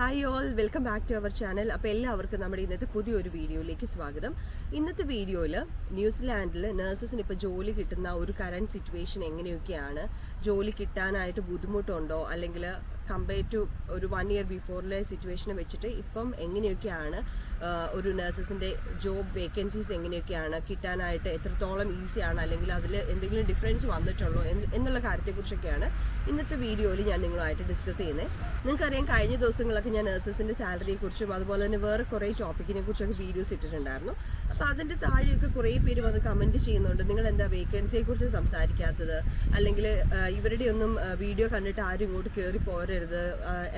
Hi all welcome back to our channel അപ്പോൾ എല്ലാവർക്കും നമ്മുടെ ഇന്നത്തെ പുതിയൊരു വീഡിയോയിലേക്ക് സ്വാഗതം. ഇന്നത്തെ വീഡിയോയിൽ ന്യൂസിലാൻഡിൽ നഴ്സസിന് ഇപ്പോൾ ജോലി കിട്ടുന്ന ഒരു കറന്റ് സിറ്റുവേഷൻ എങ്ങനെയൊക്കെയാണ്? ജോലി കിട്ടാനായിട്ട് ബുദ്ധിമുട്ടുണ്ടോ? അല്ലെങ്കിൽ കമ്പയർ ടു ഒരു വൺ ഇയർ ബിഫോറിലെ സിറ്റുവേഷനെ വെച്ചിട്ട് ഇപ്പം എങ്ങനെയൊക്കെയാണ് ഒരു നഴ്സസിന്റെ ജോബ് വേക്കൻസീസ് എങ്ങനെയൊക്കെയാണ്? കിട്ടാനായിട്ട് എത്രത്തോളം ഈസിയാണ് അല്ലെങ്കിൽ അതിൽ എന്തെങ്കിലും ഡിഫറൻസ് വന്നിട്ടുള്ളോ എന്നുള്ള കാര്യത്തെക്കുറിച്ചൊക്കെയാണ് ഇന്നത്തെ വീഡിയോയിൽ ഞാൻ നിങ്ങളുമായിട്ട് ഡിസ്കസ് ചെയ്യുന്നത് നിങ്ങൾക്കറിയാം കഴിഞ്ഞ ദിവസങ്ങളൊക്കെ ഞാൻ നഴ്സസിന്റെ സാലറിയെക്കുറിച്ചും അതുപോലെ തന്നെ വേറെ കുറേ ടോപ്പിക്കിനെ കുറിച്ചൊക്കെ വീഡിയോസ് ഇട്ടിട്ടുണ്ടായിരുന്നു. അപ്പോൾ അതിന്റെ താഴെയൊക്കെ കുറേ പേര് വന്ന് കമന്റ് ചെയ്യുന്നുണ്ട്. നിങ്ങൾ എന്താ വേക്കൻസിയെക്കുറിച്ച് സംസാരിക്കാത്തത്? അല്ലെങ്കിൽ ഇവരുടെ ഒന്നും വീഡിയോ കണ്ടിട്ട് ആരും ഇങ്ങോട്ട് കയറി പോരരുത്?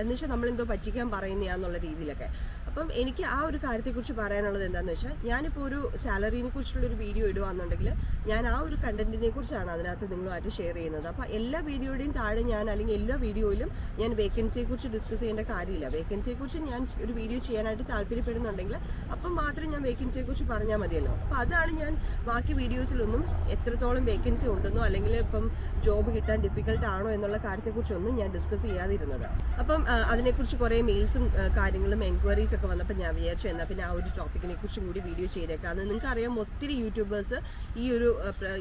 എന്നുവെച്ചാൽ നമ്മളെന്തോ പറ്റിക്കാൻ പറയുന്നതാന്നുള്ള രീതിയിലൊക്കെ. അപ്പം എനിക്ക് ആ ഒരു കാര്യത്തെക്കുറിച്ച് പറയാനുള്ളത് എന്താണെന്ന് വെച്ചാൽ ഞാനിപ്പോൾ ഒരു സാലറിനെ കുറിച്ചുള്ളൊരു വീഡിയോ ഇടുകയാണെന്നുണ്ടെങ്കിൽ ഞാൻ ആ ഒരു കണ്ടന്റിനെ കുറിച്ചാണ് അതിനകത്ത് നിങ്ങളുമായിട്ട് ഷെയർ ചെയ്യുന്നത്. അപ്പോൾ എല്ലാ വീഡിയോയുടെയും താഴെ ഞാൻ അല്ലെങ്കിൽ എല്ലാ വീഡിയോയിലും ഞാൻ വേക്കൻസിയെക്കുറിച്ച് ഡിസ്കസ് ചെയ്യേണ്ട കാര്യമില്ല. വേക്കൻസിയെക്കുറിച്ച് ഞാൻ ഒരു വീഡിയോ ചെയ്യാനായിട്ട് താല്പര്യപ്പെടുന്നുണ്ടെങ്കിൽ അപ്പം മാത്രം ഞാൻ വേക്കൻസിയെ കുറിച്ച് പറഞ്ഞാൽ മതിയല്ലോ. അപ്പോൾ അതാണ് ഞാൻ ബാക്കി വീഡിയോസിലൊന്നും എത്രത്തോളം വേക്കൻസി ഉണ്ടെന്നോ അല്ലെങ്കിൽ ഇപ്പം ജോബ് കിട്ടാൻ ഡിഫിക്കൽട്ട് ആണോ എന്നുള്ള കാര്യത്തെക്കുറിച്ചൊന്നും ഞാൻ ഡിസ്കസ് ചെയ്യാതിരുന്നത്. അപ്പം അതിനെക്കുറിച്ച് കുറേ മെയിൽസും കാര്യങ്ങളും എൻക്വയറീസ് ഒക്കെ വന്നപ്പോൾ ഞാൻ വിചാരിച്ചു എന്നാൽ പിന്നെ ആ ഒരു ടോപ്പിക്കിനെ കുറിച്ചും കൂടി വീഡിയോ ചെയ്തേക്കാം അത് നിങ്ങൾക്ക് അറിയാം ഒത്തിരി യൂട്യൂബേഴ്സ് ഈ ഒരു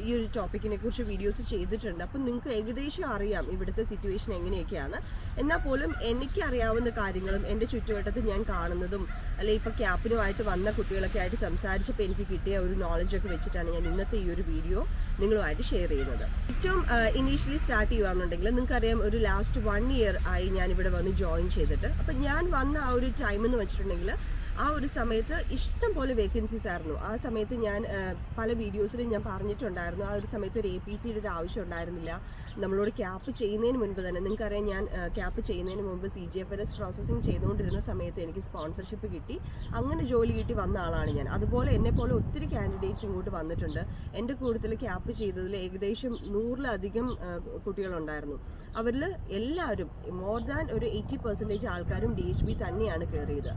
ഈ ഒരു ടോപ്പിക്കിനെ കുറിച്ച് വീഡിയോസ് ചെയ്തിട്ടുണ്ട്. അപ്പം നിങ്ങൾക്ക് ഏകദേശം അറിയാം ഇവിടുത്തെ സിറ്റുവേഷൻ എങ്ങനെയൊക്കെയാണ്. എന്നാൽ പോലും എനിക്ക് അറിയാവുന്ന കാര്യങ്ങളും എന്റെ ചുറ്റുവട്ടത്ത് ഞാൻ കാണുന്നതും അല്ലെങ്കിൽ ഇപ്പോൾ ക്യാപ്പിനുമായിട്ട് വന്ന കുട്ടികളൊക്കെ ആയിട്ട് സംസാരിച്ചപ്പോൾ എനിക്ക് കിട്ടിയ ഒരു നോളജൊക്കെ വെച്ചിട്ടാണ് ഞാൻ ഇന്നത്തെ ഈ ഒരു വീഡിയോ നിങ്ങളുമായിട്ട് ഷെയർ ചെയ്യുന്നത്. ഏറ്റവും ഇനീഷ്യലി സ്റ്റാർട്ട് ചെയ്യുകയാണെന്നുണ്ടെങ്കിൽ നിങ്ങൾക്കറിയാം ഒരു ലാസ്റ്റ് വൺ ഇയർ ആയി ഞാൻ ഇവിടെ വന്ന് ജോയിൻ ചെയ്തിട്ട്. അപ്പം ഞാൻ വന്ന ആ ഒരു ടൈം എന്ന് വെച്ചിട്ടുണ്ടെങ്കിൽ ആ ഒരു സമയത്ത് ഇഷ്ടം പോലെ വേക്കൻസീസ് ആയിരുന്നു. ആ സമയത്ത് ഞാൻ പല വീഡിയോസിലും ഞാൻ പറഞ്ഞിട്ടുണ്ടായിരുന്നു. ആ ഒരു സമയത്ത് ഒരു എ പി സിയുടെ ഒരു ആവശ്യം ഉണ്ടായിരുന്നില്ല. നമ്മളോട് ക്യാപ്പ് ചെയ്യുന്നതിന് മുൻപ് തന്നെ നിങ്ങൾക്കറിയാം ഞാൻ ക്യാപ്പ് ചെയ്യുന്നതിന് മുമ്പ് C G F S processing ചെയ്തുകൊണ്ടിരുന്ന സമയത്ത് എനിക്ക് സ്പോൺസർഷിപ്പ് കിട്ടി. അങ്ങനെ ജോലി കിട്ടി വന്ന ആളാണ് ഞാൻ. അതുപോലെ എന്നെ പോലെ ഒത്തിരി കാൻഡിഡേറ്റ്സ് ഇങ്ങോട്ട് വന്നിട്ടുണ്ട്. എന്റെ കൂടുതൽ ക്യാപ്പ് ചെയ്തതിൽ ഏകദേശം നൂറിലധികം കുട്ടികളുണ്ടായിരുന്നു. അവരിൽ എല്ലാവരും മോർ ദാൻ ഒരു എയ്റ്റി പെർസെന്റേജ് ആൾക്കാരും ഡി എച്ച് ബി തന്നെയാണ് കയറിയത്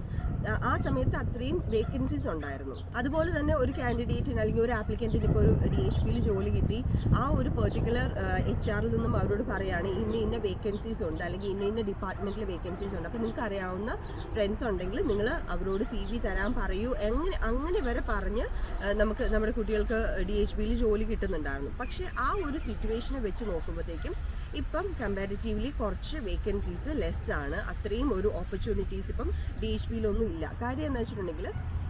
ആ- സമയത്ത് അത്രയും വേക്കൻസീസ് ഉണ്ടായിരുന്നു. അതുപോലെ തന്നെ ഒരു കാൻഡിഡേറ്റിന് അല്ലെങ്കിൽ ഒരു ആപ്ലിക്കന്റിന് ഇപ്പോൾ ഒരു ഡി എച്ച് ബിയിൽ ജോലി കിട്ടി. ആ ഒരു പെർട്ടിക്കുലർ എച്ച് ആറിൽ നിന്നും അവരോട് പറയുകയാണ് ഇന്ന ഇന്ന വേക്കൻസീസ് ഉണ്ട് അല്ലെങ്കിൽ ഇന്ന ഇന്ന ഡിപ്പാർട്ട്മെന്റിൽ വേക്കൻസീസ് ഉണ്ട്. അപ്പോൾ നിങ്ങൾക്ക് അറിയാവുന്ന ഫ്രണ്ട്സ് ഉണ്ടെങ്കിൽ നിങ്ങൾ അവരോട് സി വി തരാൻ പറയൂ. എങ്ങനെ അങ്ങനെ വരെ പറഞ്ഞ് നമുക്ക് നമ്മുടെ കുട്ടികൾക്ക് ഡി എച്ച് ബിയിൽ ജോലി കിട്ടുന്നുണ്ടായിരുന്നു. പക്ഷേ ആ ഒരു സിറ്റുവേഷനെ വെച്ച് നോക്കുമ്പോഴത്തേക്കും ഇപ്പം കമ്പാരിറ്റീവ്ലി കുറച്ച് വേക്കൻസീസ് ലെസ് ആണ്. അത്രയും ഒരു ഓപ്പർച്യൂണിറ്റീസ് ഇപ്പം ഡി എച്ച് ബിയിലൊന്നും ഇല്ല. കാര്യം എന്താ വെച്ചിട്ടുണ്ടെങ്കിൽ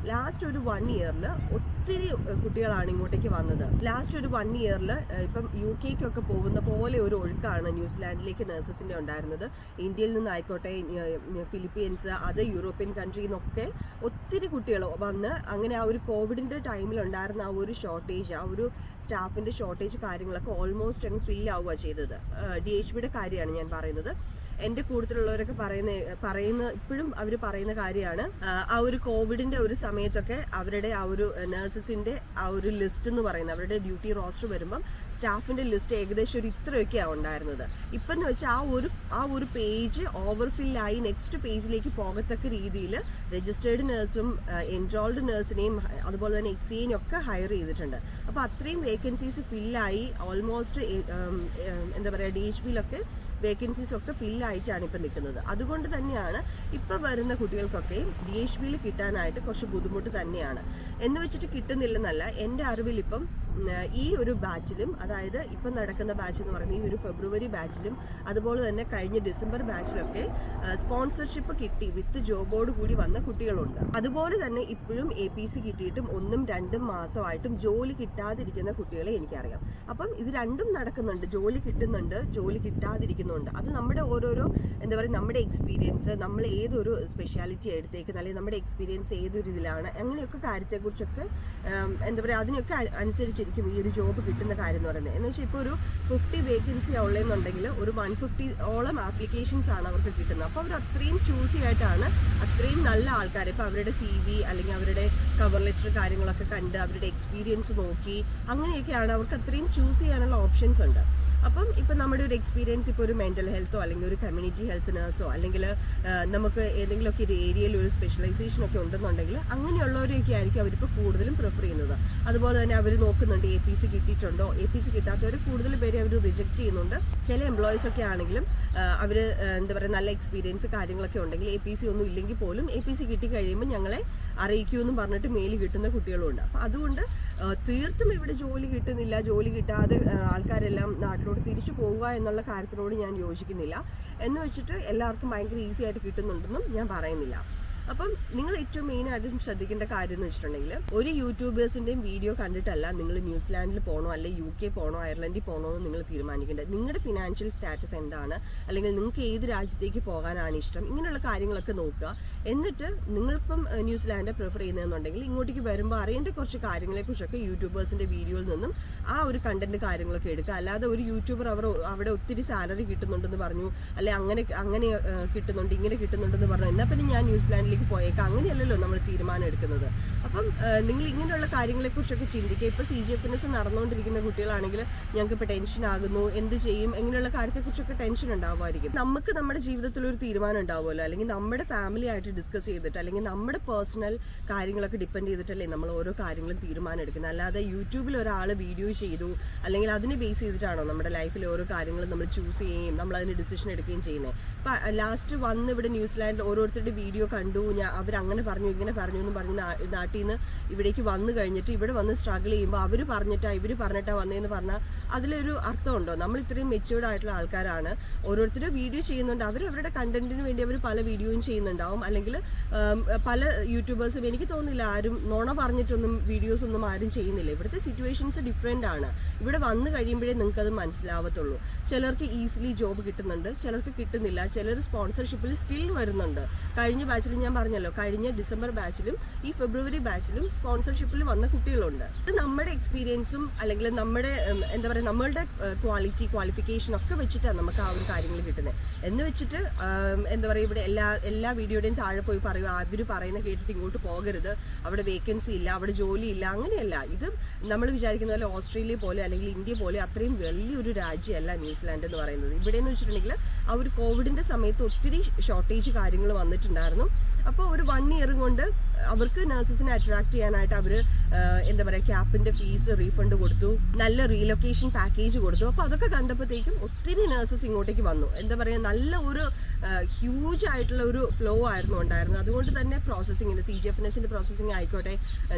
ലാസ്റ്റ് ഒരു വൺ ഇയറിൽ ഒത്തിരി കുട്ടികളാണ് ഇങ്ങോട്ടേക്ക് വന്നത്. ലാസ്റ്റ് ഒരു വൺ ഇയറിൽ ഇപ്പം യു കെക്കൊക്കെ പോകുന്ന പോലെ ഒരു ഒഴുക്കാണ് ന്യൂസിലാൻഡിലേക്ക് നഴ്സസിന്റെ ഉണ്ടായിരുന്നത്. ഇന്ത്യയിൽ നിന്നായിക്കോട്ടെ ഫിലിപ്പീൻസ് അത് യൂറോപ്യൻ കൺട്രിയിൽ നിന്നൊക്കെ ഒത്തിരി കുട്ടികൾ വന്ന് അങ്ങനെ ആ ഒരു കോവിഡിന്റെ ടൈമിൽ ഉണ്ടായിരുന്ന ആ ഒരു ഷോർട്ടേജ് ആ ഒരു സ്റ്റാഫിന്റെ ഷോർട്ടേജ് കാര്യങ്ങളൊക്കെ ഓൾമോസ്റ്റ് അങ്ങ് ഫില്ല് ആവുക ചെയ്തത്. ഡി എച്ച് ബിയുടെ കാര്യമാണ് ഞാൻ പറയുന്നത്. എന്റെ കൂടുതലുള്ളവരൊക്കെ പറയുന്ന പറയുന്ന ഇപ്പോഴും അവർ പറയുന്ന കാര്യമാണ്. ആ, ഒരു കോവിഡിന്റെ ഒരു സമയത്തൊക്കെ അവരുടെ ആ ഒരു നഴ്സസിന്റെ ആ ഒരു ലിസ്റ്റ് എന്ന് പറയുന്നത് അവരുടെ ഡ്യൂട്ടി റോസ്റ്റർ വരുമ്പം സ്റ്റാഫിന്റെ ലിസ്റ്റ് ഏകദേശം ഒരു ഇത്രയൊക്കെയാണ് ഉണ്ടായിരുന്നത്. ഇപ്പം എന്ന് വെച്ചാൽ ആ ഒരു ആ ഒരു പേജ് ഓവർഫില്ലായി നെക്സ്റ്റ് പേജിലേക്ക് പോകത്തക്ക രീതിയിൽ രജിസ്റ്റേർഡ് നഴ്സും എൻറോൾഡ് നഴ്സിനെയും അതുപോലെ തന്നെ എക്സിയെയും ഒക്കെ ഹയർ ചെയ്തിട്ടുണ്ട്. അപ്പോൾ അത്രയും വേക്കൻസീസ് ഫില്ലായി ഓൾമോസ്റ്റ് എന്താ പറയുക ഡി എച്ച് പിയിലൊക്കെ വേക്കൻസീസ് ഒക്കെ ഫില്ലായിട്ടാണ് ഇപ്പം നിൽക്കുന്നത്. അതുകൊണ്ട് തന്നെയാണ് ഇപ്പം വരുന്ന കുട്ടികൾക്കൊക്കെയും ഡി എച്ച് ബിയിൽ കിട്ടാനായിട്ട് കുറച്ച് ബുദ്ധിമുട്ട് തന്നെയാണ്. എന്ന് വെച്ചിട്ട് കിട്ടുന്നില്ലെന്നല്ല എന്റെ അറിവിൽ ഇപ്പം ഈ ഒരു ബാച്ചിലും അതായത് ഇപ്പം നടക്കുന്ന ബാച്ച് എന്ന് പറയുന്നത് ഈ ഒരു ഫെബ്രുവരി ബാച്ചിലും അതുപോലെ തന്നെ കഴിഞ്ഞ ഡിസംബർ ബാച്ചിലൊക്കെ സ്പോൺസർഷിപ്പ് കിട്ടി വിത്ത് ജോബോട് കൂടി വന്ന കുട്ടികളുണ്ട്. അതുപോലെ തന്നെ ഇപ്പോഴും എ പി സി കിട്ടിയിട്ടും ഒന്നും രണ്ടും മാസമായിട്ടും ജോലി കിട്ടാതിരിക്കുന്ന കുട്ടികളെ എനിക്കറിയാം. അപ്പം ഇത് രണ്ടും നടക്കുന്നുണ്ട്. ജോലി കിട്ടുന്നുണ്ട് ജോലി കിട്ടാതിരിക്കുന്നുണ്ട്. അത് നമ്മുടെ ഓരോരോ എന്താ പറയുക നമ്മുടെ എക്സ്പീരിയൻസ് നമ്മൾ ഏതൊരു സ്പെഷ്യാലിറ്റി എടുത്തേക്കുന്ന അല്ലെങ്കിൽ നമ്മുടെ എക്സ്പീരിയൻസ് ഏതൊരു ഇതിലാണ് അങ്ങനെയൊക്കെ കാര്യത്തെക്കുറിച്ചൊക്കെ എന്താ പറയുക അതിനൊക്കെ അ- അനുസരിച്ചിരിക്കും ഈ ഒരു ജോബ് കിട്ടുന്ന കാര്യം എന്ന് പറയുന്നത്. എന്ന് വെച്ചാൽ ഇപ്പോൾ ഒരു ഫിഫ്റ്റി വേക്കൻസി ഉള്ളതെന്നുണ്ടെങ്കിൽ ഒരു വൺ ഫിഫ്റ്റി ഓളം ആപ്ലിക്കേഷൻസ് ആണ് അവർക്ക് കിട്ടുന്നത്. അപ്പോൾ അവർ അത്രയും ചൂസി ആയിട്ടാണ് അത്രയും നല്ല ആൾക്കാർ ഇപ്പോൾ അവരുടെ സി വി അല്ലെങ്കിൽ അവരുടെ കവർ ലെറ്റർ കാര്യങ്ങളൊക്കെ കണ്ട് അവരുടെ എക്സ്പീരിയൻസ് നോക്കി അങ്ങനെയൊക്കെയാണ് അവർക്ക് അത്രയും ചൂസ് ചെയ്യാനുള്ള ഓപ്ഷൻസ് ഉണ്ട്. അപ്പം ഇപ്പം നമ്മുടെ ഒരു എക്സ്പീരിയൻസ് ഇപ്പോൾ ഒരു മെന്റൽ ഹെൽത്തോ അല്ലെങ്കിൽ ഒരു കമ്മ്യൂണിറ്റി ഹെൽത്ത് നഴ്സോ അല്ലെങ്കിൽ നമുക്ക് ഏതെങ്കിലുമൊക്കെ ഒരു ഏരിയയിൽ ഒരു സ്പെഷ്യലൈസേഷൻ ഒക്കെ ഉണ്ടെന്നുണ്ടെങ്കിൽ അങ്ങനെയുള്ളവരെയൊക്കെ ആയിരിക്കും അവരിപ്പോൾ കൂടുതലും പ്രിഫർ ചെയ്യുന്നത്. അതുപോലെ തന്നെ അവർ നോക്കുന്നുണ്ട് എ പി സി കിട്ടിയിട്ടുണ്ടോ? എ പി സി കിട്ടാത്തവർ കൂടുതൽ പേരെ അവർ റിജക്ട് ചെയ്യുന്നുണ്ട്. ചില എംപ്ലോയീസ് ഒക്കെ ആണെങ്കിലും അവർ എന്താ പറയുക നല്ല എക്സ്പീരിയൻസ് കാര്യങ്ങളൊക്കെ ഉണ്ടെങ്കിൽ എ പി സി ഒന്നും ഇല്ലെങ്കിൽ പോലും എ പി സി കിട്ടി കഴിയുമ്പോൾ ഞങ്ങളെ അറിയിക്കൂ പറഞ്ഞിട്ട് മെയിൽ കിട്ടുന്ന കുട്ടികളുണ്ട് അപ്പം അതുകൊണ്ട് തീർത്തും ഇവിടെ ജോലി കിട്ടുന്നില്ല. ജോലി കിട്ടാതെ ആൾക്കാരെല്ലാം നാട്ടിലോട്ട് തിരിച്ചു പോവുക എന്നുള്ള കാര്യത്തിനോട് ഞാൻ യോജിക്കുന്നില്ല. എന്ന് വെച്ചിട്ട് എല്ലാവർക്കും ഭയങ്കര ഈസി ആയിട്ട് കിട്ടുന്നുണ്ടെന്നും ഞാൻ പറയുന്നില്ല. അപ്പം നിങ്ങൾ ഏറ്റവും മെയിൻ ആയിട്ട് ശ്രദ്ധിക്കേണ്ട കാര്യം എന്ന് വെച്ചിട്ടുണ്ടെങ്കിൽ ഒരു യൂട്യൂബേഴ്സിന്റെയും വീഡിയോ കണ്ടിട്ടല്ല നിങ്ങൾ ന്യൂസിലാൻഡിൽ പോകണോ അല്ലെ യു കെ പോകണോ അയർലൻഡിൽ പോകണോ എന്ന് നിങ്ങൾ തീരുമാനിക്കേണ്ടത്. നിങ്ങളുടെ ഫിനാൻഷ്യൽ സ്റ്റാറ്റസ് എന്താണ്? അല്ലെങ്കിൽ നിങ്ങൾക്ക് ഏത് രാജ്യത്തേക്ക് പോകാനാണ് ഇഷ്ടം? ഇങ്ങനെയുള്ള കാര്യങ്ങളൊക്കെ നോക്കുക. എന്നിട്ട് നിങ്ങൾക്കും ന്യൂസിലാൻഡ് പ്രിഫർ ചെയ്യുന്നതെന്നുണ്ടെങ്കിൽ ഇങ്ങോട്ടേക്ക് വരുമ്പോൾ അറിയേണ്ട കുറച്ച് കാര്യങ്ങളെക്കുറിച്ചൊക്കെ യൂട്യൂബേഴ്സിന്റെ വീഡിയോയിൽ നിന്നും ആ ഒരു കണ്ടന്റ് കാര്യങ്ങളൊക്കെ എടുക്കുക. അല്ലാതെ ഒരു യൂട്യൂബർ അവർ അവിടെ ഒത്തിരി സാലറി കിട്ടുന്നുണ്ടെന്ന് പറഞ്ഞു അല്ലെ അങ്ങനെ അങ്ങനെ കിട്ടുന്നുണ്ട് ഇങ്ങനെ കിട്ടുന്നുണ്ടെന്ന് പറഞ്ഞു എന്നാൽ പിന്നെ ഞാൻ ന്യൂസിലാൻഡിലേക്ക് പോയേക്കാം. അങ്ങനെയല്ലല്ലോ നമ്മൾ തീരുമാനം എടുക്കുന്നത്. അപ്പം നിങ്ങൾ ഇങ്ങനെയുള്ള കാര്യങ്ങളെക്കുറിച്ചൊക്കെ ചിന്തിക്കുക. ഇപ്പൊ സി ജി എഫ് എസ് നടന്നുകൊണ്ടിരിക്കുന്ന കുട്ടികളാണെങ്കിൽ ഞങ്ങൾക്ക് ഇപ്പൊ ടെൻഷൻ ആകുന്നു. എന്ത് ചെയ്യും? ഇങ്ങനെയുള്ള കാര്യത്തെക്കുറിച്ചൊക്കെ ടെൻഷൻ ഉണ്ടാവുമായിരിക്കും. നമുക്ക് നമ്മുടെ ജീവിതത്തിൽ ഒരു തീരുമാനം ഉണ്ടാവുമല്ലോ? അല്ലെങ്കിൽ നമ്മുടെ ഫാമിലി ആയിട്ട് ഡിസ്കസ് ചെയ്തിട്ട് അല്ലെങ്കിൽ നമ്മുടെ പേഴ്സണൽ കാര്യങ്ങളൊക്കെ ഡിപ്പെൻഡ് ചെയ്തിട്ടല്ലേ നമ്മൾ ഓരോ കാര്യങ്ങളും തീരുമാനം എടുക്കുന്നത്. അല്ലാതെ യൂട്യൂബിൽ ഒരാൾ വീഡിയോ ചെയ്തു അല്ലെങ്കിൽ അതിനെ ബേസ് ചെയ്തിട്ടാണോ നമ്മുടെ ലൈഫിൽ ഓരോ കാര്യങ്ങളും നമ്മൾ ചൂസ് ചെയ്യുകയും നമ്മൾ അതിന് ഡിസിഷൻ എടുക്കുകയും ചെയ്യുന്നത്? ലാസ്റ്റ് വന്ന് ഇവിടെ ന്യൂസിലാൻഡിൽ ഓരോരുത്തരുടെ വീഡിയോ കണ്ടു ഞാൻ അവരങ്ങനെ പറഞ്ഞു ഇങ്ങനെ പറഞ്ഞു എന്ന് പറഞ്ഞ് നാട്ടിൽ നിന്ന് ഇവിടേക്ക് വന്നു കഴിഞ്ഞിട്ട് ഇവിടെ വന്ന് സ്ട്രഗിൾ ചെയ്യുമ്പോൾ അവർ പറഞ്ഞിട്ടാ ഇവർ പറഞ്ഞിട്ടാ വന്നതെന്ന് പറഞ്ഞാൽ അതിലൊരു അർത്ഥമുണ്ടോ? നമ്മൾ ഇത്രയും മെച്യൂർഡ് ആയിട്ടുള്ള ആൾക്കാരാണ്. ഓരോരുത്തരും വീഡിയോ ചെയ്യുന്നുണ്ട്. അവർ അവരുടെ കണ്ടന്റിന് വേണ്ടി അവർ പല വീഡിയോയും ചെയ്യുന്നുണ്ടാവും. അല്ലെങ്കിൽ പല യൂട്യൂബേഴ്സും എനിക്ക് തോന്നുന്നില്ല ആരും നുണ പറഞ്ഞിട്ടൊന്നും വീഡിയോസ് ഒന്നും ആരും ചെയ്യുന്നില്ല. ഇവിടുത്തെ സിറ്റുവേഷൻസ് ഡിഫറെന്റ് ആണ്. ഇവിടെ വന്നു കഴിയുമ്പോഴേ നിങ്ങൾക്ക് അത് മനസ്സിലാവത്തുള്ളൂ. ചിലർക്ക് ഈസിലി ജോബ് കിട്ടുന്നുണ്ട്. ചിലർക്ക് കിട്ടുന്നില്ല. ചിലർ സ്പോൺസർഷിപ്പിൽ സ്റ്റിൽ വരുന്നുണ്ട്. കഴിഞ്ഞ ബാച്ചിൽ ഞാൻ പറഞ്ഞല്ലോ കഴിഞ്ഞ ഡിസംബർ ബാച്ചിലും ഈ ഫെബ്രുവരി ബാച്ചിലും സ്പോൺസർഷിപ്പിൽ വന്ന കുട്ടികളുണ്ട്. ഇത് നമ്മുടെ എക്സ്പീരിയൻസും അല്ലെങ്കിൽ നമ്മുടെ എന്താ പറയുക നമ്മളുടെ ക്വാളിറ്റി ക്വാളിഫിക്കേഷൻ ഒക്കെ വെച്ചിട്ടാണ് നമുക്ക് ആ ഒരു കാര്യങ്ങൾ കിട്ടുന്നത്. എന്ന് വെച്ചിട്ട് എന്താ പറയുക ഇവിടെ എല്ലാ എല്ലാ വീഡിയോയുടെയും താഴെ പോയി പറയുക അവർ പറയുന്ന കേട്ടിട്ട് ഇങ്ങോട്ട് പോകരുത്. അവിടെ വേക്കൻസി ഇല്ല അവിടെ ജോലി ഇല്ല അങ്ങനെയല്ല. ഇത് നമ്മൾ വിചാരിക്കുന്ന പോലെ ഓസ്ട്രേലിയ പോലെ അല്ലെങ്കിൽ ഇന്ത്യ പോലെ അത്രയും വലിയൊരു രാജ്യമല്ല ന്യൂസിലാൻഡ് എന്ന് പറയുന്നത്. ഇവിടെ എന്ന് വെച്ചിട്ടുണ്ടെങ്കിൽ ആ ഒരു കോവിഡിന്റെ സമയത്ത് ഒത്തിരി ഷോർട്ടേജ് കാര്യങ്ങൾ വന്നിട്ടുണ്ടായിരുന്നു. അപ്പോൾ ഒരു വൺ ഇയർ കൊണ്ട് അവർക്ക് നഴ്സസിനെ അട്രാക്ട് ചെയ്യാനായിട്ട് അവർ എന്താ പറയുക ക്യാപ്പിന്റെ ഫീസ് റീഫണ്ട് കൊടുത്തു. നല്ല റീലൊക്കേഷൻ പാക്കേജ് കൊടുത്തു. അപ്പോൾ അതൊക്കെ കണ്ടപ്പോഴത്തേക്കും ഒത്തിരി നഴ്സസ് ഇങ്ങോട്ടേക്ക് വന്നു. എന്താ പറയുക നല്ല ഒരു ഹ്യൂജ് ആയിട്ടുള്ള ഒരു ഫ്ലോ ആയിരുന്നു ഉണ്ടായിരുന്നത്. അതുകൊണ്ട് തന്നെ പ്രോസസ്സിങ്ങിന് സി ജി എഫ് എസിന്റെ പ്രോസസ്സിംഗ് ആയിക്കോട്ടെ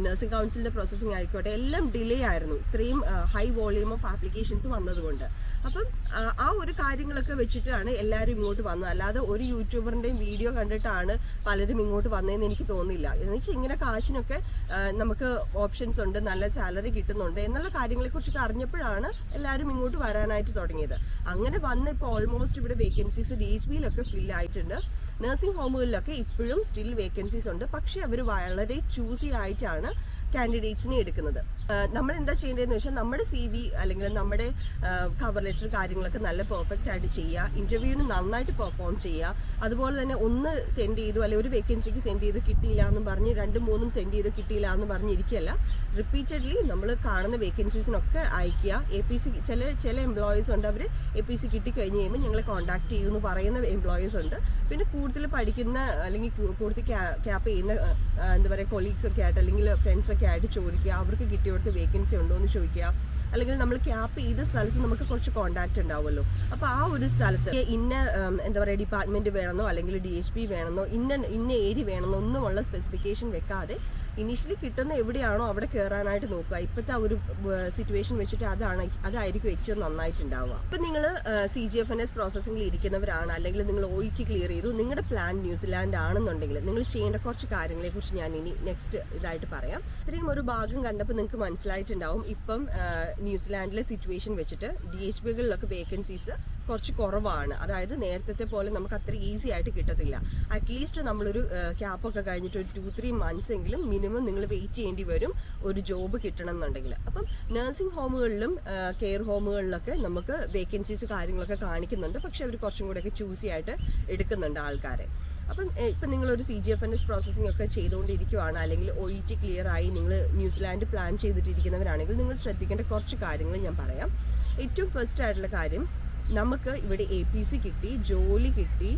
നഴ്സിംഗ് കൗൺസിലിന്റെ പ്രോസസ്സിംഗ് ആയിക്കോട്ടെ എല്ലാം ഡിലേ ആയിരുന്നു. ഇത്രയും ഹൈ വോളിയൂം ഓഫ് ആപ്ലിക്കേഷൻസ് വന്നതുകൊണ്ട്. അപ്പം ആ, ഒരു കാര്യങ്ങളൊക്കെ വെച്ചിട്ടാണ് എല്ലാവരും ഇങ്ങോട്ട് വന്നത്. അല്ലാതെ ഒരു യൂട്യൂബറിന്റെയും വീഡിയോ കണ്ടിട്ടാണ് പലരും ഇങ്ങോട്ട് വന്നതെന്ന് എനിക്ക് തോന്നുന്നില്ല. എന്ന് വെച്ചാൽ ഇങ്ങനെ കാശിനൊക്കെ നമുക്ക് ഓപ്ഷൻസ് ഉണ്ട് നല്ല സാലറി കിട്ടുന്നുണ്ട് എന്നുള്ള കാര്യങ്ങളെക്കുറിച്ചൊക്കെ അറിഞ്ഞപ്പോഴാണ് എല്ലാവരും ഇങ്ങോട്ട് വരാനായിട്ട് തുടങ്ങിയത്. അങ്ങനെ വന്ന് ഇപ്പോൾ ഓൾമോസ്റ്റ് ഇവിടെ വേക്കൻസീസ് ഡി എച്ച് ബിയിലൊക്കെ ഫിൽ ആയിട്ടുണ്ട്. നഴ്സിംഗ് ഹോമുകളിലൊക്കെ ഇപ്പോഴും സ്റ്റിൽ വേക്കൻസീസ് ഉണ്ട്. പക്ഷേ അവർ വളരെ ചൂസി ആയിട്ടാണ് കാൻഡിഡേറ്റ്സിനെ എടുക്കുന്നത്. നമ്മൾ എന്താ ചെയ്യേണ്ടതെന്ന് വെച്ചാൽ നമ്മുടെ സി വി അല്ലെങ്കിൽ നമ്മുടെ കവർ ലെറ്റർ കാര്യങ്ങളൊക്കെ നല്ല പെർഫെക്റ്റ് ആയിട്ട് ചെയ്യുക. ഇന്റർവ്യൂവിന് നന്നായിട്ട് പെർഫോം ചെയ്യുക. അതുപോലെ തന്നെ ഒന്ന് സെൻഡ് ചെയ്തു അല്ലെങ്കിൽ ഒരു വേക്കൻസിക്ക് സെൻഡ് ചെയ്ത് കിട്ടിയില്ല എന്ന് പറഞ്ഞ് രണ്ടും മൂന്നും സെൻഡ് ചെയ്ത് കിട്ടിയില്ല എന്ന് പറഞ്ഞിരിക്കുകയല്ല. റിപ്പീറ്റഡ്ലി നമ്മൾ കാണുന്ന വേക്കൻസീസിനൊക്കെ അയക്കുക. എ പി സി ചില ചില എംപ്ലോയീസ് ഉണ്ട്. അവർ എ പി സി കിട്ടിക്കഴിഞ്ഞ് കഴിയുമ്പോൾ ഞങ്ങളെ കോൺടാക്ട് ചെയ്യുമെന്ന് പറയുന്ന എംപ്ലോയീസ് ഉണ്ട്. പിന്നെ കൂടുതൽ പഠിക്കുന്ന അല്ലെങ്കിൽ കൂടുതൽ ക്യാപ്പ് ചെയ്യുന്ന എന്താ പറയുക കൊളീഗ്സ് ഒക്കെ ആയിട്ട് അല്ലെങ്കിൽ ഫ്രണ്ട്സ് ഒക്കെ ആയിട്ട് ചോദിക്കുക അവർക്ക് കിട്ടിയവർക്ക് വേക്കൻസി ഉണ്ടോ എന്ന് ചോദിക്കുക അല്ലെങ്കിൽ നമ്മൾ ക്യാപ്പ് ചെയ്ത സ്ഥലത്ത് നമുക്ക് കുറച്ച് കോണ്ടാക്ട് ഉണ്ടാവുമല്ലോ. അപ്പോൾ ആ ഒരു സ്ഥലത്ത് ഇന്ന എന്താ പറയുക ഡിപ്പാർട്ട്മെന്റ് വേണമെന്നോ അല്ലെങ്കിൽ ഡി എച്ച് പി വേണമെന്നോ ഇന്ന ഇന്ന ഏരിയ വേണമെന്നോ ഒന്നുമുള്ള സ്പെസിഫിക്കേഷൻ വെക്കാതെ ഇനീഷ്യലി കിട്ടുന്ന എവിടെയാണോ അവിടെ കയറാനായിട്ട് നോക്കുക. ഇപ്പോഴത്തെ ആ ഒരു സിറ്റുവേഷൻ വെച്ചിട്ട് അതാണ് അതായിരിക്കും ഏറ്റവും നന്നായിട്ടുണ്ടാവുക. ഇപ്പം നിങ്ങൾ C G F N S പ്രോസസ്സിംഗിൽ ഇരിക്കുന്നവരാണ് അല്ലെങ്കിൽ നിങ്ങൾ ഒ ഇ ടി ക്ലിയർ ചെയ്തു നിങ്ങളുടെ പ്ലാൻ ന്യൂസിലാൻഡ് ആണെന്നുണ്ടെങ്കിൽ നിങ്ങൾ ചെയ്യേണ്ട കുറച്ച് കാര്യങ്ങളെക്കുറിച്ച് ഞാൻ ഇനി നെക്സ്റ്റ് ഇതായിട്ട് പറയാം. ഇത്രയും ഒരു ഭാഗം കണ്ടപ്പോൾ നിങ്ങൾക്ക് മനസ്സിലായിട്ടുണ്ടാവും ഇപ്പം ന്യൂസിലാൻഡിലെ സിറ്റുവേഷൻ വെച്ചിട്ട് ഡി എച്ച് ബികളിലൊക്കെ വേക്കൻസീസ് കുറച്ച് കുറവാണ്. അതായത് നേരത്തെ പോലെ നമുക്ക് അത്ര ഈസി ആയിട്ട് കിട്ടത്തില്ല. അറ്റ്ലീസ്റ്റ് നമ്മളൊരു ക്യാപ്പൊക്കെ കഴിഞ്ഞിട്ട് ഒരു ടു ത്രീ മന്ത്സ് എങ്കിലും മിനിമം നിങ്ങൾ വെയിറ്റ് ചെയ്യേണ്ടി വരും ഒരു ജോബ് കിട്ടണം എന്നുണ്ടെങ്കിൽ. അപ്പം നഴ്സിംഗ് ഹോമുകളിലും കെയർ ഹോമുകളിലൊക്കെ നമുക്ക് വേക്കൻസീസ് കാര്യങ്ങളൊക്കെ കാണിക്കുന്നുണ്ട്. പക്ഷെ അവർ കുറച്ചും കൂടെയൊക്കെ ചൂസി ആയിട്ട് എടുക്കുന്നുണ്ട് ആൾക്കാരെ. അപ്പം ഇപ്പം നിങ്ങളൊരു C G F N S processing ഒക്കെ ചെയ്തുകൊണ്ടിരിക്കുവാണ്. അല്ലെങ്കിൽ ഒ ഇ ടി ക്ലിയർ ആയി നിങ്ങൾ ന്യൂസിലാൻഡ് പ്ലാൻ ചെയ്തിട്ടിരിക്കുന്നവരാണെങ്കിൽ നിങ്ങൾ ശ്രദ്ധിക്കേണ്ട കുറച്ച് കാര്യങ്ങൾ ഞാൻ പറയാം. ഏറ്റവും ഫസ്റ്റ് ആയിട്ടുള്ള കാര്യം നമുക്ക് ഇവിടെ എ പി സി കിട്ടി ജോലി കിട്ടി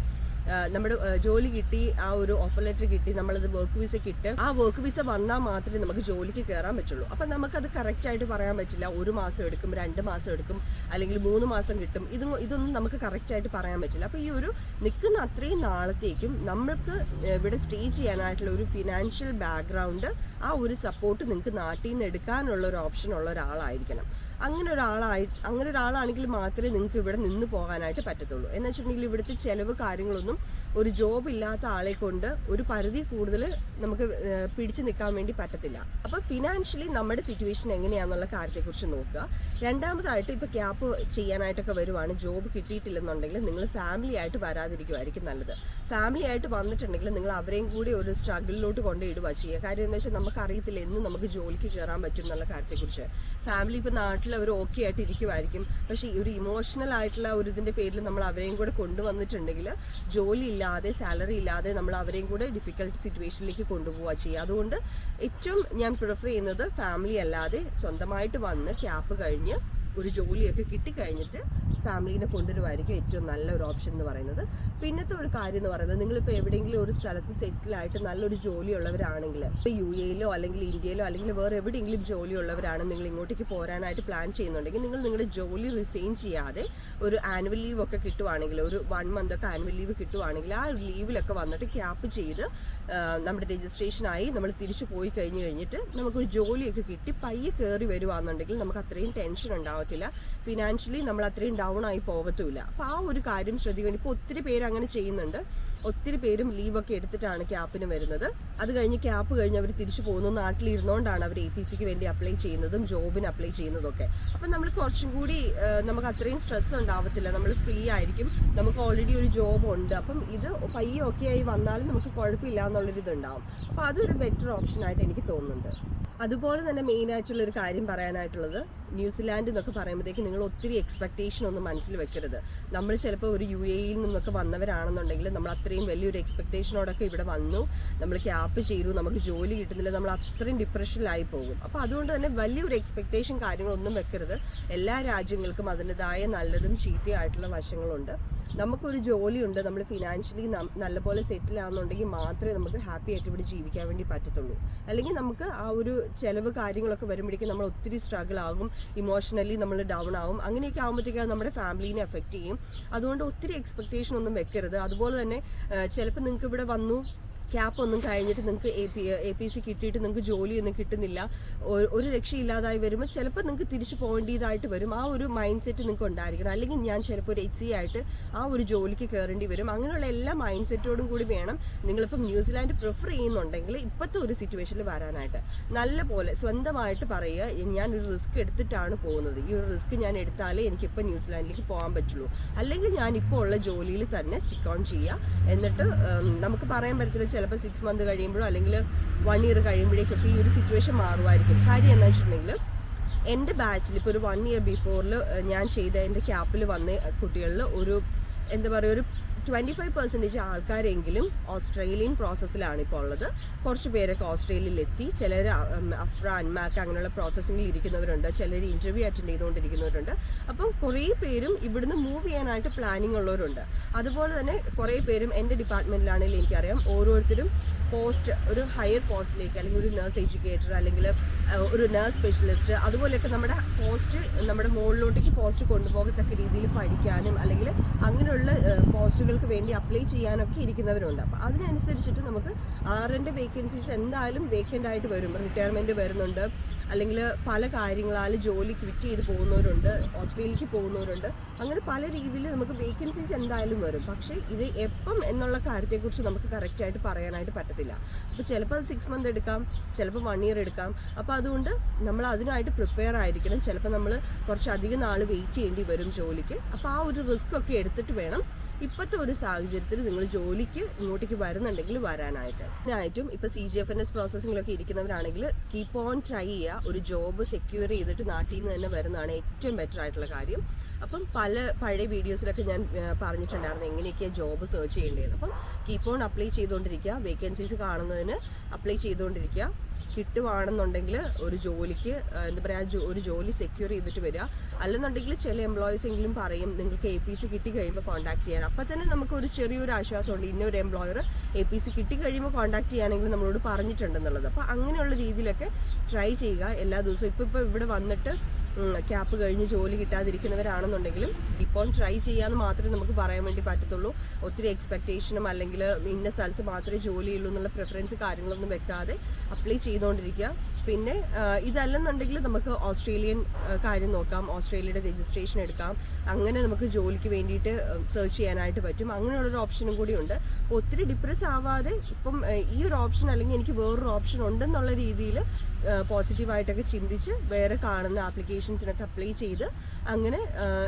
നമ്മുടെ ജോലി കിട്ടി ആ ഒരു ഓഫർ ലെറ്റർ കിട്ടി നമ്മളത് വർക്ക് വിസ കിട്ടി. ആ വർക്ക് വിസ വന്നാൽ മാത്രമേ നമുക്ക് ജോലിക്ക് കയറാൻ പറ്റുള്ളൂ. അപ്പം നമുക്കത് കറക്റ്റ് ആയിട്ട് പറയാൻ പറ്റില്ല. ഒരു മാസം എടുക്കും രണ്ട് മാസം എടുക്കും അല്ലെങ്കിൽ മൂന്ന് മാസം കിട്ടും. ഇത് ഇതൊന്നും നമുക്ക് കറക്റ്റ് ആയിട്ട് പറയാൻ പറ്റില്ല. അപ്പോൾ ഈ ഒരു നിൽക്കുന്ന അത്രയും നാളത്തേക്കും നമ്മൾക്ക് ഇവിടെ സ്റ്റേ ചെയ്യാനായിട്ടുള്ള ഒരു ഫിനാൻഷ്യൽ ബാക്ക്ഗ്രൗണ്ട് ആ ഒരു സപ്പോർട്ട് നിങ്ങൾക്ക് നാട്ടിൽ നിന്ന് എടുക്കാനുള്ള ഒരു ഓപ്ഷൻ ഉള്ള ഒരാളായിരിക്കണം. അങ്ങനെ ഒരാളായി അങ്ങനെ ഒരാളാണെങ്കിൽ മാത്രമേ നിങ്ങൾക്ക് ഇവിടെ നിന്ന് പോകാനായിട്ട് പറ്റത്തുള്ളൂ. എന്ന് വെച്ചിട്ടുണ്ടെങ്കിൽ ഇവിടുത്തെ ചിലവ് കാര്യങ്ങളൊന്നും ഒരു ജോബ് ഇല്ലാത്ത ആളെ കൊണ്ട് ഒരു പരിധി കൂടുതൽ നമുക്ക് പിടിച്ചു നിൽക്കാൻ വേണ്ടി പറ്റത്തില്ല. അപ്പോൾ ഫിനാൻഷ്യലി നമ്മുടെ സിറ്റുവേഷൻ എങ്ങനെയാണെന്നുള്ള കാര്യത്തെക്കുറിച്ച് നോക്കുക. രണ്ടാമതായിട്ട് ഇപ്പോൾ ക്യാപ്പ് ചെയ്യാനായിട്ടൊക്കെ വരുവാണ്. ജോബ് കിട്ടിയിട്ടില്ലെന്നുണ്ടെങ്കിൽ നിങ്ങൾ ഫാമിലി ആയിട്ട് വരാതിരിക്കുമായിരിക്കും നല്ലത്. ഫാമിലി ആയിട്ട് വന്നിട്ടുണ്ടെങ്കിൽ നിങ്ങൾ അവരെയും കൂടി ഒരു സ്ട്രഗിളിലോട്ട് കൊണ്ടുവിടുക ചെയ്യുക. കാര്യം എന്ന് വെച്ചാൽ നമുക്ക് അറിയത്തില്ല എന്ന് നമുക്ക് ജോലിക്ക് കയറാൻ പറ്റും എന്നുള്ള കാര്യത്തെക്കുറിച്ച്. ഫാമിലി ഇപ്പോൾ നാട്ടിൽ അവർ ഓക്കെ ആയിട്ട് ഇരിക്കുമായിരിക്കും പക്ഷേ ഒരു ഇമോഷണൽ ആയിട്ടുള്ള ഒരു ഇതിന്റെ പേരിൽ നമ്മൾ അവരെയും കൂടെ കൊണ്ടുവന്നിട്ടുണ്ടെങ്കിൽ ജോലി ഇല്ലാതെ സാലറി ഇല്ലാതെ നമ്മൾ അവരെയും കൂടെ ഡിഫിക്കൽട്ട് സിറ്റുവേഷനിലേക്ക് കൊണ്ടുപോവുക ചെയ്യുക. അതുകൊണ്ട് ഏറ്റവും ഞാൻ പ്രിഫർ ചെയ്യുന്നത് ഫാമിലി അല്ലാതെ സ്വന്തമായിട്ട് വന്ന് ക്യാപ്പ് കഴിഞ്ഞ് ഒരു ജോലിയൊക്കെ കിട്ടിക്കഴിഞ്ഞിട്ട് ഫാമിലിനെ കൊണ്ടുവരുമായിരിക്കും ഏറ്റവും നല്ല ഒരു ഓപ്ഷൻ എന്ന് പറയുന്നത്. പിന്നത്തെ ഒരു കാര്യം എന്ന് പറയുന്നത് നിങ്ങളിപ്പോൾ എവിടെയെങ്കിലും ഒരു സ്ഥലത്ത് സെറ്റിലായിട്ട് നല്ലൊരു ജോലിയുള്ളവരാണെങ്കിൽ ഇപ്പോൾ യു എയിലോ അല്ലെങ്കിൽ ഇന്ത്യയിലോ അല്ലെങ്കിൽ വേറെ എവിടെയെങ്കിലും ജോലിയുള്ളവരാണ് നിങ്ങൾ ഇങ്ങോട്ടേക്ക് പോരാനായിട്ട് പ്ലാൻ ചെയ്യുന്നുണ്ടെങ്കിൽ നിങ്ങൾ നിങ്ങളുടെ ജോലി റിസൈൻ ചെയ്യാതെ ഒരു ആനുവൽ ലീവ് ഒക്കെ കിട്ടുവാണെങ്കിൽ ഒരു വൺ മന്ത് ഒക്കെ ആനുവൽ ലീവ് കിട്ടുവാണെങ്കിൽ ആ ലീവിലൊക്കെ വന്നിട്ട് ക്യാപ്പ് ചെയ്ത് നമ്മുടെ രജിസ്ട്രേഷനായി നമ്മൾ തിരിച്ചു പോയി കഴിഞ്ഞ് കഴിഞ്ഞിട്ട് നമുക്കൊരു ജോലിയൊക്കെ കിട്ടി പയ്യെ കയറി വരുവാണെന്നുണ്ടെങ്കിൽ നമുക്ക് അത്രയും ടെൻഷൻ ഉണ്ടാവത്തില്ല. ഫിനാൻഷ്യലി നമ്മൾ അത്രയും ഡൗൺ ആയി പോകത്തുമില്ല അപ്പോൾ ആ ഒരു കാര്യം ശ്രദ്ധിക്കണം. ഇപ്പോൾ ഒത്തിരി പേര് അങ്ങനെ ചെയ്യുന്നുണ്ട്. ഒത്തിരി പേരും ലീവൊക്കെ എടുത്തിട്ടാണ് ക്യാപ്പിന് വരുന്നത്. അത് കഴിഞ്ഞ് ക്യാപ്പ് കഴിഞ്ഞ് അവർ തിരിച്ചു പോകുന്നു. നാട്ടിലിരുന്നുകൊണ്ടാണ് അവർ എ പി സിക്ക് വേണ്ടി അപ്ലൈ ചെയ്യുന്നതും ജോബിന് അപ്ലൈ ചെയ്യുന്നതൊക്കെ. അപ്പം നമ്മൾ കുറച്ചും കൂടി നമുക്ക് അത്രയും സ്ട്രെസ് ഉണ്ടാവത്തില്ല. നമ്മൾ ഫ്രീ ആയിരിക്കും. നമുക്ക് ഓൾറെഡി ഒരു ജോബ് ഉണ്ട്. അപ്പം ഇത് പയ്യെ ഒക്കെ ആയി വന്നാലും നമുക്ക് കുഴപ്പമില്ല എന്നുള്ളൊരു ഇതുണ്ടാവും അപ്പോൾ അതൊരു ബെറ്റർ ഓപ്ഷൻ ആയിട്ട് എനിക്ക് തോന്നുന്നുണ്ട്. അതുപോലെ തന്നെ മെയിൻ ആയിട്ടുള്ള ഒരു കാര്യം പറയാനായിട്ടുള്ളത് ന്യൂസിലാൻഡ് എന്നൊക്കെ പറയുമ്പോഴത്തേക്ക് നിങ്ങൾ ഒത്തിരി എക്സ്പെക്ടേഷൻ ഒന്നും മനസ്സിൽ വെക്കരുത്. നമ്മൾ ചിലപ്പോൾ ഒരു യു എയിൽ നിന്നൊക്കെ വന്നവരാണെന്നുണ്ടെങ്കിൽ നമ്മൾ അത്രയും വലിയൊരു എക്സ്പെക്ടേഷനോടൊക്കെ ഇവിടെ വന്നു. നമ്മൾ ക്യാപ്പ് ചെയ്തു. നമുക്ക് ജോലി കിട്ടുന്നില്ല. നമ്മൾ അത്രയും ഡിപ്രഷനിലായി പോകും. അപ്പോൾ അതുകൊണ്ട് തന്നെ വലിയൊരു എക്സ്പെക്ടേഷൻ കാര്യങ്ങളൊന്നും വെക്കരുത്. എല്ലാ രാജ്യങ്ങൾക്കും അതിന്റെതായ നല്ലതും ചീത്തയായിട്ടുള്ള വശങ്ങളുണ്ട്. നമുക്കൊരു ജോലിയുണ്ട് നമ്മൾ ഫിനാൻഷ്യലി നല്ലപോലെ സെറ്റിൽ ആവുന്നുണ്ടെങ്കിൽ മാത്രമേ നമുക്ക് ഹാപ്പി ആയിട്ട് ഇവിടെ ജീവിക്കാൻ വേണ്ടി പറ്റത്തുള്ളൂ. അല്ലെങ്കിൽ നമുക്ക് ആ ഒരു ചിലവ് കാര്യങ്ങളൊക്കെ വരുമ്പോഴേക്കും നമ്മൾ ഒത്തിരി സ്ട്രഗിൾ ആകും ഇമോഷണലി നമ്മൾ ഡൗൺ ആവും അങ്ങനെയൊക്കെ ആകുമ്പോഴത്തേക്കും നമ്മുടെ ഫാമിലീനെ എഫക്റ്റ് ചെയ്യും. അതുകൊണ്ട് ഒത്തിരി എക്സ്പെക്ടേഷൻ ഒന്നും വെക്കരുത്. അതുപോലെ തന്നെ ചിലപ്പോൾ നിങ്ങൾക്ക് ഇവിടെ വന്നു ക്യാപ്പ് ഒന്നും കഴിഞ്ഞിട്ട് നിങ്ങൾക്ക് A P A P C കിട്ടിയിട്ട് നിങ്ങൾക്ക് ജോലിയൊന്നും കിട്ടുന്നില്ല. ഒരു രക്ഷയില്ലാതായി വരുമ്പോൾ ചിലപ്പോൾ നിങ്ങൾക്ക് തിരിച്ചു പോകേണ്ടതായിട്ട് വരും. ആ ഒരു മൈൻഡ് സെറ്റ് നിങ്ങൾക്ക് ഉണ്ടായിരിക്കണം. അല്ലെങ്കിൽ ഞാൻ ചിലപ്പോൾ ഒരു എച്ച് സി ആയിട്ട് ആ ഒരു ജോലിക്ക് കയറേണ്ടി വരും. അങ്ങനെയുള്ള എല്ലാ മൈൻഡ് സെറ്റോടും കൂടി വേണം നിങ്ങളിപ്പം ന്യൂസിലാൻഡ് പ്രിഫർ ചെയ്യുന്നുണ്ടെങ്കിൽ ഇപ്പോഴത്തെ ഒരു സിറ്റുവേഷനിൽ വരാനായിട്ട്. നല്ല പോലെ സ്വന്തമായിട്ട് പറയുക ഒരു റിസ്ക് എടുത്തിട്ടാണ് പോകുന്നത്. ഈ ഒരു റിസ്ക് ഞാൻ എടുത്താലേ എനിക്കിപ്പോൾ ന്യൂസിലാൻഡിലേക്ക് പോകാൻ പറ്റുള്ളൂ. അല്ലെങ്കിൽ ഞാൻ ഇപ്പോൾ ഉള്ള ജോലിയിൽ തന്നെ സ്റ്റിക്ക് ഓൺ ചെയ്യുക. എന്നിട്ട് നമുക്ക് പറയാൻ പറ്റത്തില്ല ചിലപ്പോൾ സിക്സ് മന്ത് കഴിയുമ്പോഴോ അല്ലെങ്കിൽ വൺ ഇയർ കഴിയുമ്പോഴേക്കൊക്കെ ഈ ഒരു സിറ്റുവേഷൻ മാറുമായിരിക്കും. കാര്യം എന്താ വെച്ചിട്ടുണ്ടെങ്കിൽ എന്റെ ബാച്ചിൽ ഇപ്പോൾ ഒരു വൺ ഇയർ ബിഫോറിൽ ഞാൻ ചെയ്ത എന്റെ ക്യാപ്പിൽ വന്ന കുട്ടികളിൽ ഒരു എന്താ പറയുക ഒരു ട്വന്റി ഫൈവ് പെർസെന്റേജ് ആൾക്കാരെങ്കിലും ഓസ്ട്രേലിയൻ പ്രോസസ്സിലാണ് ഇപ്പോൾ ഉള്ളത്. കുറച്ച് പേരൊക്കെ ഓസ്ട്രേലിയയിൽ എത്തി ചിലർ അഫ്ര അൻമാക്ക് അങ്ങനെയുള്ള പ്രോസസ്സിങ്ങിൽ ഇരിക്കുന്നവരുണ്ട്. ചിലർ ഇന്റർവ്യൂ അറ്റൻഡ് ചെയ്തുകൊണ്ടിരിക്കുന്നവരുണ്ട്. അപ്പം കുറേ പേരും ഇവിടുന്ന് മൂവ് ചെയ്യാനായിട്ട് പ്ലാനിങ് ഉള്ളവരുണ്ട്. അതുപോലെ തന്നെ കുറേ പേരും എന്റെ ഡിപ്പാർട്ട്മെന്റിലാണെങ്കിലും എനിക്കറിയാം. ഓരോരുത്തരും പോസ്റ്റ് ഒരു ഹയർ പോസ്റ്റിലേക്ക് അല്ലെങ്കിൽ ഒരു നഴ്സ് എഡ്യൂക്കേറ്റർ അല്ലെങ്കിൽ ഒരു നഴ്സ് സ്പെഷ്യലിസ്റ്റ് അതുപോലെയൊക്കെ നമ്മുടെ പോസ്റ്റ് നമ്മുടെ മുകളിലോട്ടേക്ക് പോസ്റ്റ് കൊണ്ടുപോകത്തക്ക രീതിയിൽ പഠിക്കാനും അല്ലെങ്കിൽ അങ്ങനെയുള്ള പോസ്റ്റുകൾക്ക് വേണ്ടി അപ്ലൈ ചെയ്യാനൊക്കെ ഇരിക്കുന്നവരുണ്ട്. അപ്പോൾ അതിനനുസരിച്ചിട്ട് നമുക്ക് ആറിന്റെ വേക്കൻസീസ് എന്തായാലും വേക്കന്റ് ആയിട്ട് വരും. റിട്ടയർമെന്റ് വരുന്നുണ്ട്. അല്ലെങ്കിൽ പല കാര്യങ്ങളാൽ ജോലി ക്വിറ്റ് ചെയ്ത് പോകുന്നവരുണ്ട്. ഓസ്ട്രേലിയക്ക് പോകുന്നവരുണ്ട്. അങ്ങനെ പല രീതിയിൽ നമുക്ക് വേക്കൻസീസ് എന്തായാലും വരും. പക്ഷേ ഇത് എപ്പം എന്നുള്ള കാര്യത്തെക്കുറിച്ച് നമുക്ക് കറക്റ്റായിട്ട് പറയാനായിട്ട് പറ്റത്തില്ല. അപ്പോൾ ചിലപ്പോൾ അത് സിക്സ് മന്ത് എടുക്കാം. ചിലപ്പോൾ വൺ ഇയർ എടുക്കാം. അപ്പോൾ അതുകൊണ്ട് നമ്മൾ അതിനായിട്ട് പ്രിപ്പയർ ആയിരിക്കണം. ചിലപ്പോൾ നമ്മൾ കുറച്ചധികം നാൾ വെയിറ്റ് ചെയ്യേണ്ടി വരും ജോലിക്ക്. അപ്പോൾ ആ ഒരു റിസ്ക് ഒക്കെ എടുത്തിട്ട് വേണം ഇപ്പോഴത്തെ ഒരു സാഹചര്യത്തിൽ നിങ്ങൾ ജോലിക്ക് ഇങ്ങോട്ടേക്ക് വരുന്നുണ്ടെങ്കിൽ വരാനായിട്ട്. ഇതിനായിട്ടും ഇപ്പൊ C G F N S പ്രോസസ്സിങ്ങിലൊക്കെ ഇരിക്കുന്നവരാണെങ്കിൽ കീപ്പ് ഓൺ ട്രൈ ചെയ്യുക. ഒരു ജോബ് സെക്യൂർ ചെയ്തിട്ട് നാട്ടിൽ നിന്ന് തന്നെ വരുന്നതാണ് ഏറ്റവും ബെറ്റർ ആയിട്ടുള്ള കാര്യം. അപ്പം പല പഴയ വീഡിയോസിലൊക്കെ ഞാൻ പറഞ്ഞിട്ടുണ്ടായിരുന്നു എങ്ങനെയൊക്കെയാണ് ജോബ് സെർച്ച് ചെയ്യേണ്ടത്. അപ്പം കീപ്പ് ഓൺ അപ്ലൈ ചെയ്തുകൊണ്ടിരിക്കുക. വേക്കൻസീസ് കാണുന്നതിന് അപ്ലൈ ചെയ്തുകൊണ്ടിരിക്കുക. കിട്ടുവാണെന്നുണ്ടെങ്കിൽ ഒരു ജോലിക്ക് എന്താ പറയുക ഒരു ജോലി സെക്യൂർ ചെയ്തിട്ട് വരിക. അല്ലെന്നുണ്ടെങ്കിൽ ചില എംപ്ലോയീസ് എങ്കിലും പറയും നിങ്ങൾക്ക് എ പി സി കിട്ടി കഴിയുമ്പോൾ കോൺടാക്ട് ചെയ്യാൻ. അപ്പം തന്നെ നമുക്ക് ഒരു ചെറിയൊരു ആശ്വാസമുണ്ട്. ഇന്നൊരു എംപ്ലോയർ എ പി സി കിട്ടി കഴിയുമ്പോൾ കോൺടാക്ട് ചെയ്യാനെങ്കിൽ നമ്മളോട് പറഞ്ഞിട്ടുണ്ടെന്നുള്ളത്. അപ്പോൾ അങ്ങനെയുള്ള രീതിയിലൊക്കെ ട്രൈ ചെയ്യുക എല്ലാ ദിവസവും. ഇപ്പോൾ ഇപ്പോൾ ഇവിടെ വന്നിട്ട് ക്യാപ്പ് കഴിഞ്ഞ് ജോലി കിട്ടാതിരിക്കുന്നവരാണെന്നുണ്ടെങ്കിലും ഇപ്പോൾ ട്രൈ ചെയ്യാന്ന് മാത്രമേ നമുക്ക് പറയാൻ വേണ്ടി പറ്റത്തുള്ളൂ. ഒത്തിരി എക്സ്പെക്റ്റേഷനും അല്ലെങ്കിൽ ഇന്ന സ്ഥലത്ത് മാത്രമേ ജോലിയുള്ളൂ എന്നുള്ള പ്രിഫറൻസ് കാര്യങ്ങളൊന്നും വെക്കാതെ അപ്ലൈ ചെയ്തുകൊണ്ടിരിക്കുക. പിന്നെ ഇതല്ലെന്നുണ്ടെങ്കിൽ നമുക്ക് ഓസ്ട്രേലിയൻ കാര്യം നോക്കാം. ഓസ്ട്രേലിയയുടെ രജിസ്ട്രേഷൻ എടുക്കാം. അങ്ങനെ നമുക്ക് ജോലിക്ക് വേണ്ടിയിട്ട് സെർച്ച് ചെയ്യാനായിട്ട് പറ്റും. അങ്ങനെയുള്ളൊരു ഓപ്ഷനും കൂടി ഉണ്ട്. ഒത്തിരി ഡിപ്രസ് ആവാതെ ഇപ്പം ഈ ഒരു ഓപ്ഷൻ അല്ലെങ്കിൽ എനിക്ക് വേറൊരു ഓപ്ഷൻ ഉണ്ടെന്നുള്ള രീതിയിൽ പോസിറ്റീവായിട്ടൊക്കെ ചിന്തിച്ച് വേറെ കാണുന്ന ആപ്ലിക്കേഷൻസിനൊക്കെ അപ്ലൈ ചെയ്ത് അങ്ങനെ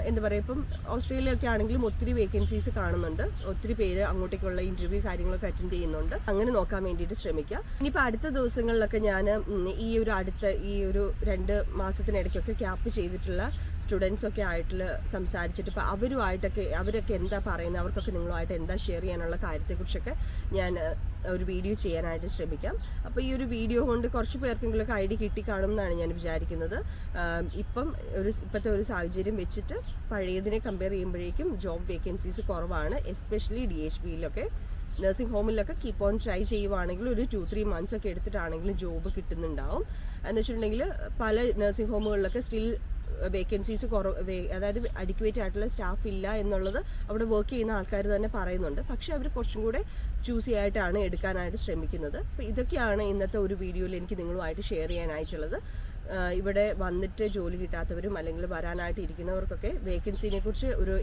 എന്താ പറയുക ഇപ്പം ഓസ്ട്രേലിയ ഒക്കെ ആണെങ്കിലും ഒത്തിരി വേക്കൻസീസ് കാണുന്നുണ്ട്. ഒത്തിരി പേര് അങ്ങോട്ടേക്കുള്ള ഇന്റർവ്യൂ കാര്യങ്ങളൊക്കെ അറ്റൻഡ് ചെയ്യുന്നുണ്ട്. അങ്ങനെ നോക്കാൻ വേണ്ടിയിട്ട് ശ്രമിക്കാം. ഇനിയിപ്പോൾ അടുത്ത ദിവസങ്ങളിലൊക്കെ ഞാൻ ഈ ഒരു അടുത്ത ഈ ഒരു രണ്ട് മാസത്തിനിടയ്ക്കൊക്കെ ക്യാപ്പ് ചെയ്തിട്ടുള്ള സ്റ്റുഡൻസ് ഒക്കെ ആയിട്ടുള്ള സംസാരിച്ചിട്ട് ഇപ്പോൾ അവരുമായിട്ടൊക്കെ അവരൊക്കെ എന്താ പറയുന്നത്? അവർക്കൊക്കെ നിങ്ങളുമായിട്ട് എന്താ ഷെയർ ചെയ്യാനുള്ള കാര്യത്തെക്കുറിച്ചൊക്കെ ഞാൻ ഒരു വീഡിയോ ചെയ്യാനായിട്ട് ശ്രമിക്കാം. അപ്പോൾ ഈ ഒരു വീഡിയോ കൊണ്ട് കുറച്ച് പേർക്കെങ്കിലുമൊക്കെ ഐ ഡി കിട്ടി കാണും എന്നാണ് ഞാൻ വിചാരിക്കുന്നത്. ഇപ്പം ഒരു ഇപ്പോഴത്തെ ഒരു സാഹചര്യം വെച്ചിട്ട് പഴയതിനെ കമ്പയർ ചെയ്യുമ്പോഴേക്കും ജോബ് വേക്കൻസീസ് കുറവാണ്. എസ്പെഷ്യലി ഡി എച്ച് ബിയിലൊക്കെ നഴ്സിംഗ് ഹോമിലൊക്കെ കീപ്പ് ഓൺ ട്രൈ ചെയ്യുവാണെങ്കിൽ ഒരു ടു ത്രീ മന്ത്സ് ഒക്കെ എടുത്തിട്ടാണെങ്കിലും ജോബ് കിട്ടുന്നുണ്ടാവും. എന്ന് വെച്ചിട്ടുണ്ടെങ്കിൽ പല നഴ്സിംഗ് ഹോമുകളിലൊക്കെ സ്റ്റിൽ വേക്കൻസീസ് കുറവ് അതായത് അഡിക്വേറ്റ് ആയിട്ടുള്ള സ്റ്റാഫ് ഇല്ല എന്നുള്ളത് അവിടെ വർക്ക് ചെയ്യുന്ന ആൾക്കാർ തന്നെ പറയുന്നുണ്ട്. പക്ഷേ അവർ കുറച്ചും കൂടെ ചൂസി ആയിട്ടാണ് എടുക്കാനായിട്ട് ശ്രമിക്കുന്നത്. അപ്പോൾ ഇതൊക്കെയാണ് ഇന്നത്തെ ഒരു വീഡിയോയിൽ എനിക്ക് നിങ്ങളുമായിട്ട് ഷെയർ ചെയ്യാനായിട്ടുള്ളത്. ഇവിടെ വന്നിട്ട് ജോലി കിട്ടാത്തവരും അല്ലെങ്കിൽ വരാനായിട്ട് ഇരിക്കുന്നവർക്കൊക്കെ വേക്കൻസിനെ കുറിച്ച് ഒരു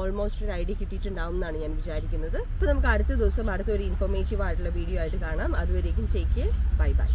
ഓൾമോസ്റ്റ് ഒരു ഐഡിയ കിട്ടിയിട്ടുണ്ടാവും എന്നാണ് ഞാൻ വിചാരിക്കുന്നത്. അപ്പോൾ നമുക്ക് അടുത്ത ദിവസം അടുത്ത ഒരു ഇൻഫോർമേറ്റീവ് ആയിട്ടുള്ള വീഡിയോ ആയിട്ട് കാണാം. അതുവരേക്കും ടേക്ക് ബൈ ബൈ